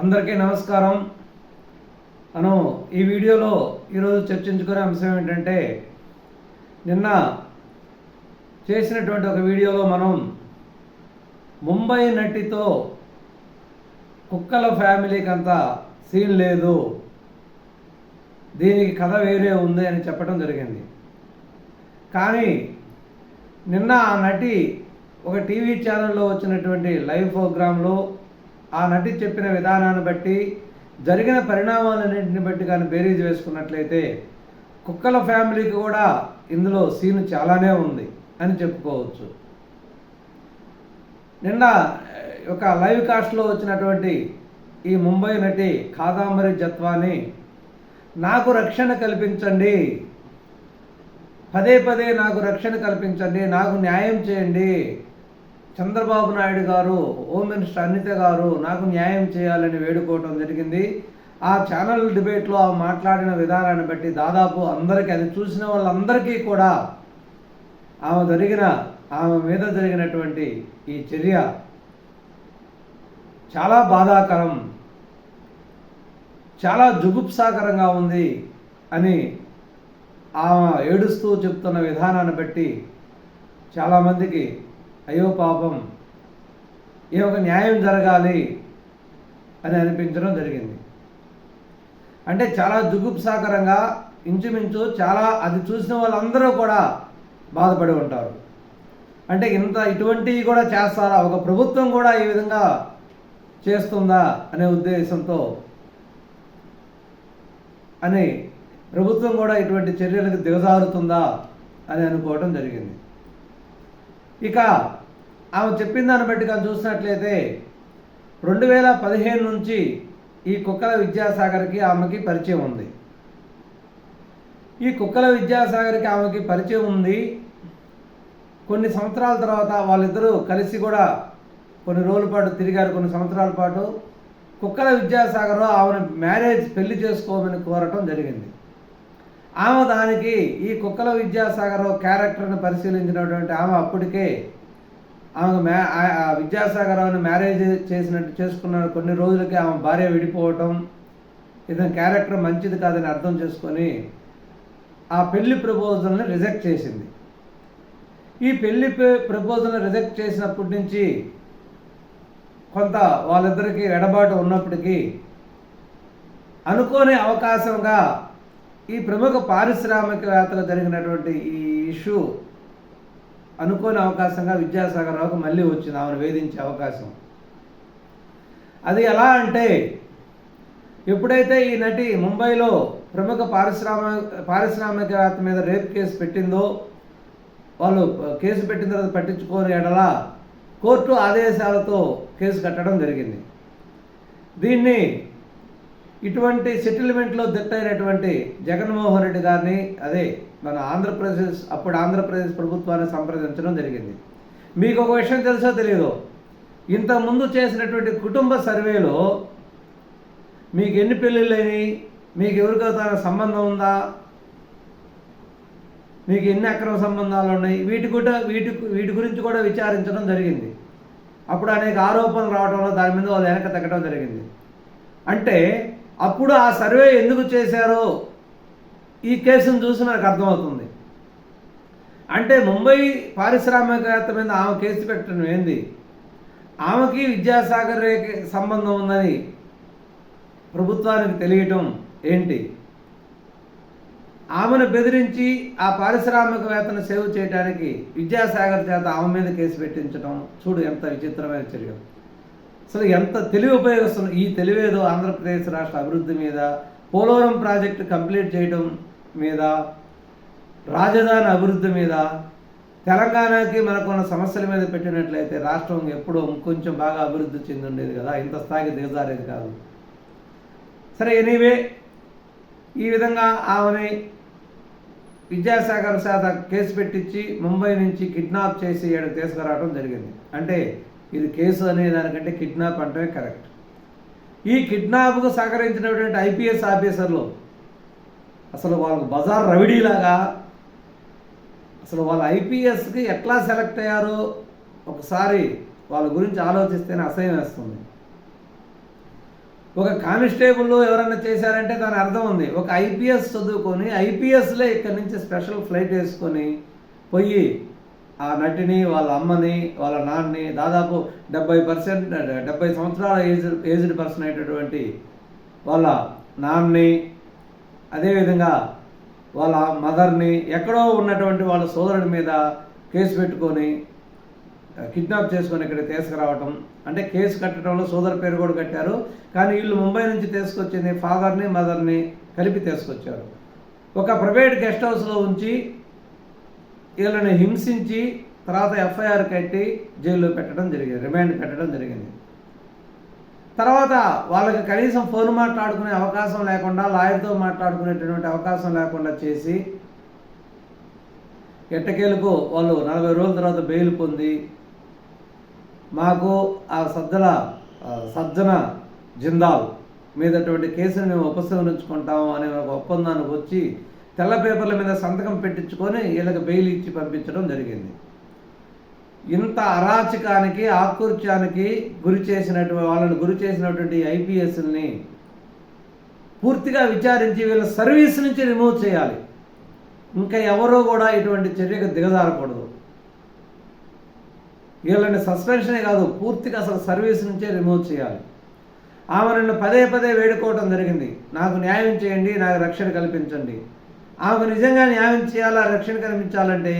అందరికీ నమస్కారం. మనం ఈ వీడియోలో ఈరోజు చర్చించుకునే అంశం ఏంటంటే నిన్న చేసినటువంటి ఒక వీడియోలో మనం ముంబై నటితో కుక్కల ఫ్యామిలీకి అంత సీన్ లేదు దీనికి కథ వేరే ఉంది అని చెప్పడం జరిగింది. కానీ నిన్న ఆ నటి ఒక టీవీ ఛానల్లో వచ్చినటువంటి లైవ్ ప్రోగ్రాంలో ఆ నటి చెప్పిన విధానాన్ని బట్టి జరిగిన పరిణామాలన్నింటిని బట్టి కానీ బేరీజ్ వేసుకున్నట్లయితే కుక్కల ఫ్యామిలీకి కూడా ఇందులో సీన్ చాలానే ఉంది అని చెప్పుకోవచ్చు. నిన్న ఒక లైవ్ కాస్ట్లో వచ్చినటువంటి ఈ ముంబై నటి కాదాంబరి జత్వాని నాకు రక్షణ కల్పించండి. పదే పదే నాకు రక్షణ కల్పించండి. నాకు న్యాయం చేయండి. చంద్రబాబు నాయుడు గారు హోమ్ మినిస్టర్ అనిత గారు నాకు న్యాయం చేయాలని వేడుకోవటం జరిగింది. ఆ ఛానల్ డిబేట్లో ఆ మాట్లాడిన విధానాన్ని బట్టి దాదాపు అందరికీ అది చూసిన వాళ్ళందరికీ కూడా ఆమె జరిగిన ఆమె మీద జరిగినటువంటి ఈ చర్య చాలా బాధాకరం చాలా జుగుప్సాకరంగా ఉంది అని ఆమె ఏడుస్తూ చెప్తున్న విధానాన్ని బట్టి చాలామందికి అయ్యో పాపం ఈ ఒక న్యాయం జరగాలి అని అనిపించడం జరిగింది. అంటే చాలా జుగుప్సాకరంగా ఇంచుమించు చాలా అది చూసిన వాళ్ళందరూ కూడా బాధపడి ఉంటారు. అంటే ఇంత ఇటువంటివి కూడా చేస్తారా? ఒక ప్రభుత్వం కూడా ఈ విధంగా చేస్తుందా అనే ఉద్దేశంతో అని ప్రభుత్వం కూడా ఇటువంటి చర్యలకు దిగజారుతుందా అని అనుకోవడం జరిగింది. ఇక ఆమె చెప్పిన దాన్ని బట్టి కానీ చూసినట్లయితే రెండు వేల పదిహేను నుంచి ఈ కుక్కల విద్యాసాగర్కి ఆమెకి పరిచయం ఉంది. ఈ కుక్కల విద్యాసాగర్కి ఆమెకి పరిచయం ఉంది. కొన్ని సంవత్సరాల తర్వాత వాళ్ళిద్దరూ కలిసి కూడా కొన్ని రోజుల పాటు తిరిగారు. కొన్ని సంవత్సరాల పాటు కుక్కల విద్యాసాగర్ ఆమెను మ్యారేజ్ పెళ్ళి చేసుకోమని కోరటం జరిగింది. ఆమె దానికి ఈ కుక్కల విద్యాసాగర్ క్యారెక్టర్ని పరిశీలించినటువంటి ఆమె అప్పటికే ఆమె మ్యా ఆ- విద్యాసాగర్ ఆమెను మ్యారేజ్ చేసినట్టు చేసుకున్న కొన్ని రోజులకి ఆమె భార్య విడిపోవటం ఇతని క్యారెక్టర్ మంచిది కాదని అర్థం చేసుకొని ఆ పెళ్ళి ప్రపోజల్ని రిజెక్ట్ చేసింది. ఈ పెళ్ళి ప్రపోజల్ని రిజెక్ట్ చేసినప్పటి నుంచి కొంత వాళ్ళిద్దరికీ ఎడబాటు ఉన్నప్పటికీ అనుకోని అవకాశంగా ఈ ప్రముఖ పారిశ్రామికవేత్తలు జరిగినటువంటి ఈ ఇష్యూ అనుకోని అవకాశంగా విద్యాసాగరరావుకు మళ్ళీ వచ్చింది. ఆమెను వేధించే అవకాశం. అది ఎలా అంటే ఎప్పుడైతే ఈ నటి ముంబైలో ప్రముఖ పారిశ్రామిక పారిశ్రామికవేత్త మీద రేప్ కేసు పెట్టిందో వాళ్ళు కేసు పెట్టిన తర్వాత పట్టించుకోని ఎడల కోర్టు ఆదేశాలతో కేసు కట్టడం జరిగింది. దీన్ని ఇటువంటి సెటిల్మెంట్లో దిట్టైనటువంటి జగన్మోహన్ రెడ్డి గారిని అదే మన ఆంధ్రప్రదేశ్ అప్పుడు ఆంధ్రప్రదేశ్ ప్రభుత్వాన్ని సంప్రదించడం జరిగింది. మీకు ఒక విషయం తెలుసో తెలియదు ఇంతకుముందు చేసినటువంటి కుటుంబ సర్వేలో మీకు ఎన్ని పెళ్ళిళ్ళని మీకు ఎవరికైతే సంబంధం ఉందా? మీకు ఎన్ని అక్రమ సంబంధాలు ఉన్నాయి? వీటి కూడా వీటి వీటి గురించి కూడా విచారించడం జరిగింది. అప్పుడు అనేక ఆరోపణలు రావడంలో దాని మీద వాళ్ళు వెనక తగ్గడం జరిగింది. అంటే అప్పుడు ఆ సర్వే ఎందుకు చేశారో ఈ కేసును చూసి నాకు అర్థమవుతుంది. అంటే ముంబై పారిశ్రామికవేత్త మీద ఆమె కేసు పెట్టడం ఏంది? ఆమెకి విద్యాసాగర్ రేఖ సంబంధం ఉందని ప్రభుత్వానికి తెలియటం ఏంటి? ఆమెను బెదిరించి ఆ పారిశ్రామికవేత్తను సేవ్ చేయడానికి విద్యాసాగర్ చేత ఆమె మీద కేసు పెట్టించడం చూడు ఎంత విచిత్రమైన చర్య. అసలు ఎంత తెలివి ఉపయోగిస్తుంది ఈ తెలివేదో ఆంధ్రప్రదేశ్ రాష్ట్ర అభివృద్ధి మీద పోలవరం ప్రాజెక్టు కంప్లీట్ చేయడం మీద రాజధాని అభివృద్ధి మీద తెలంగాణకి మనకున్న సమస్యల మీద పెట్టినట్లయితే రాష్ట్రం ఎప్పుడో కొంచెం బాగా అభివృద్ధి చెంది ఉండేది కదా. ఇంత స్థాయికి దిగజారేది కాదు. సరే ఎనీవే ఈ విధంగా ఆమెని విద్యాసాగర్ శాత కేసు పెట్టించి ముంబై నుంచి కిడ్నాప్ చేసి ఇక్కడ తీసుకురావడం జరిగింది. అంటే ఇది కేసు అనే దానికంటే కిడ్నాప్ అంటే కరెక్ట్. ఈ కిడ్నాప్కు సహకరించినటువంటి ఐపీఎస్ ఆఫీసర్లు అసలు వాళ్ళకు బజార్ రవిడీలాగా అసలు వాళ్ళ ఐపీఎస్కి ఎట్లా సెలెక్ట్ అయ్యారో ఒకసారి వాళ్ళ గురించి ఆలోచిస్తేనే అసహ్యం వేస్తుంది. ఒక కానిస్టేబుల్ ఎవరైనా చేశారంటే దాని అర్థం ఉంది. ఒక ఐపీఎస్ చదువుకొని ఐపీఎస్లే ఇక్కడి నుంచి స్పెషల్ ఫ్లైట్ వేసుకొని పోయి ఆ నటిని వాళ్ళ అమ్మని వాళ్ళ నాన్నని దాదాపు డెబ్బై పర్సెంట్ డెబ్బై సంవత్సరాల ఏజ్ ఏజ్డ్ పర్సన్ అయినటువంటి వాళ్ళ నాన్నని అదేవిధంగా వాళ్ళ మదర్ని ఎక్కడో ఉన్నటువంటి వాళ్ళ సోదరుడి మీద కేసు పెట్టుకొని కిడ్నాప్ చేసుకొని ఇక్కడ తీసుకురావటం. అంటే కేసు కట్టడంలో సోదరు పేరు కూడా కట్టారు. కానీ వీళ్ళు ముంబై నుంచి తీసుకొచ్చింది ఫాదర్ని మదర్ని కలిపి తీసుకొచ్చారు. ఒక ప్రైవేట్ గెస్ట్ హౌస్లో ఉంచి వీళ్ళని హింసించి తర్వాత ఎఫ్ఐఆర్ కట్టి జైల్లో పెట్టడం జరిగింది రిమాండ్ పెట్టడం జరిగింది. తర్వాత వాళ్ళకి కనీసం ఫోన్ మాట్లాడుకునే అవకాశం లేకుండా లాయర్తో మాట్లాడుకునేటటువంటి అవకాశం లేకుండా చేసి ఎట్టకేలకు వాళ్ళు నలభై రోజుల తర్వాత బెయిల్ పొంది మాకు ఆ సజ్జల సజ్జన జిందాల్ మీదటువంటి కేసును మేము ఉపసంహరించుకుంటాము అనే ఒక ఒప్పందానికి వచ్చి తెల్ల పేపర్ల మీద సంతకం పెట్టించుకొని వీళ్ళకి బెయిల్ ఇచ్చి పంపించడం జరిగింది. ఇంత అరాచకానికి ఆకృత్యానికి గురి చేసినటువంటి వాళ్ళని గురి చేసినటువంటి ఐపీఎస్ని పూర్తిగా విచారించి వీళ్ళ సర్వీస్ నుంచి రిమూవ్ చేయాలి. ఇంకా ఎవరో కూడా ఇటువంటి చర్యకు దిగజారకూడదు. వీళ్ళని సస్పెన్షనే కాదు పూర్తిగా అసలు సర్వీస్ నుంచే రిమూవ్ చేయాలి. ఆమె నన్ను పదే పదే వేడుకోవటం జరిగింది. నాకు న్యాయం చేయండి నాకు రక్షణ కల్పించండి. ఆమె నిజంగా న్యాయం చేయాలా రక్షణ కల్పించాలంటే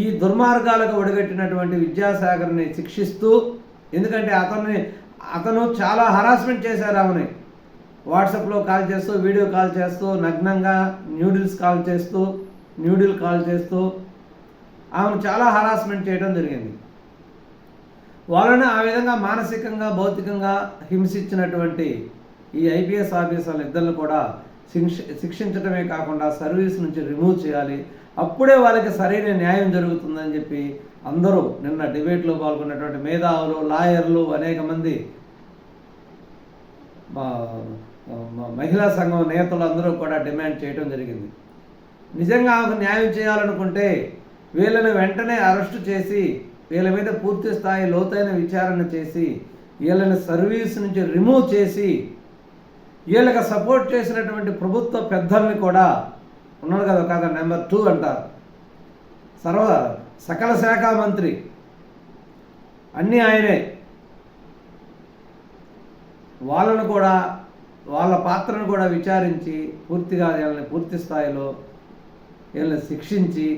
ఈ దుర్మార్గాలకు ఒడిగట్టినటువంటి విద్యాసాగర్ని శిక్షిస్తూ ఎందుకంటే అతన్ని అతను చాలా హరాస్మెంట్ చేశారు ఆమెని. వాట్సాప్లో కాల్ చేస్తూ వీడియో కాల్ చేస్తూ నగ్నంగా న్యూడిల్స్ కాల్ చేస్తూ న్యూడిల్ కాల్ చేస్తూ ఆమెను చాలా హరాస్మెంట్ చేయడం జరిగింది. వాళ్ళని ఆ విధంగా మానసికంగా భౌతికంగా హింసించినటువంటి ఈ ఐపీఎస్ ఆఫీసర్లు ఇద్దరిని కూడా శిక్ష శిక్షించడమే కాకుండా సర్వీస్ నుంచి రిమూవ్ చేయాలి. అప్పుడే వాళ్ళకి సరైన న్యాయం జరుగుతుందని చెప్పి అందరూ నిన్న డిబేట్లో పాల్గొన్నటువంటి మేధావులు లాయర్లు అనేక మంది మహిళా సంఘం నేతలు అందరూ కూడా డిమాండ్ చేయడం జరిగింది. నిజంగా ఆమెకు న్యాయం చేయాలనుకుంటే వీళ్ళని వెంటనే అరెస్టు చేసి వీళ్ళ మీద పూర్తి స్థాయి లోతైన విచారణ చేసి వీళ్ళని సర్వీస్ నుంచి రిమూవ్ చేసి వీళ్ళకి సపోర్ట్ చేసినటువంటి ప్రభుత్వ పెద్దల్ని కూడా ఉన్నాడు కదా కాక నెంబర్ టూ అంటారు. సర్వ సకల శాఖ మంత్రి అన్నీ ఆయనే. వాళ్ళను కూడా వాళ్ళ పాత్రను కూడా విచారించి పూర్తిగా వీళ్ళని పూర్తి స్థాయిలో వీళ్ళని శిక్షించి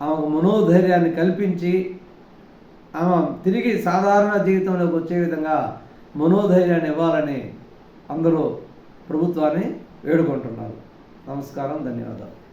ఆమెకు మనోధైర్యాన్ని కల్పించి ఆమె తిరిగి సాధారణ జీవితంలోకి వచ్చే విధంగా మనోధైర్యాన్ని ఇవ్వాలని అందరూ ప్రభుత్వాన్ని వేడుకుంటున్నారు. నమస్కారం ధన్యవాదాలు.